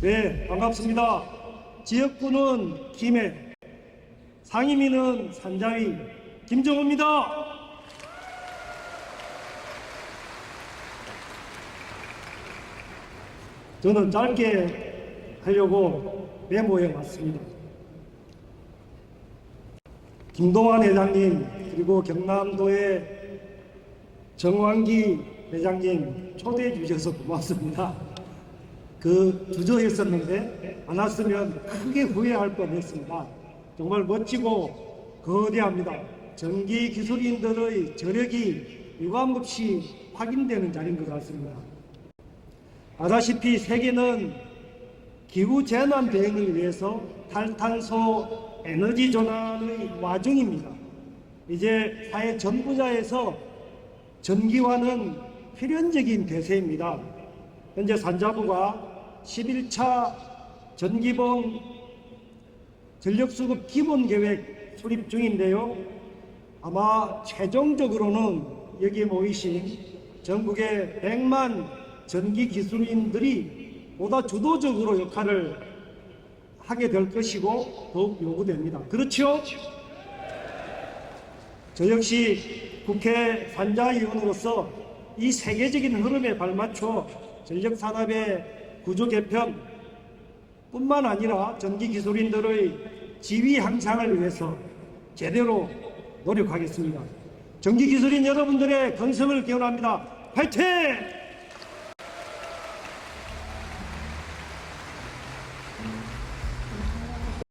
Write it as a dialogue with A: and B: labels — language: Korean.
A: 네, 반갑습니다. 지역구는 김해, 상임위는 산자위 김정호입니다. 저는 짧게 하려고 메모해 왔습니다. 김동환 회장님 그리고 경남도의 정환기 회장님 초대해 주셔서 고맙습니다. 그 주저했었는데 안 왔으면 크게 후회할 뻔했습니다. 정말 멋지고 거대합니다. 전기 기술인들의 저력이 유감없이 확인되는 자리인 것 같습니다. 아다시피 세계는 기후 재난 대응을 위해서 탈탄소 에너지 전환의 와중입니다. 이제 사회 전부자에서 전기화는 필연적인 대세입니다. 현재 산자부가 11차 전기봉 전력수급 기본계획 수립 중인데요. 아마 최종적으로는 여기에 모이신 전국의 100만 전기 기술인들이 보다 주도적으로 역할을 하게 될 것이고 더욱 요구됩니다. 그렇죠? 저 역시 국회 산자위원으로서 이 세계적인 흐름에 발맞춰 전력 산업의 구조 개편 뿐만 아니라 전기 기술인들의 지위 향상을 위해서 제대로 노력하겠습니다. 전기 기술인 여러분들의 건성을 기원합니다. 파이팅!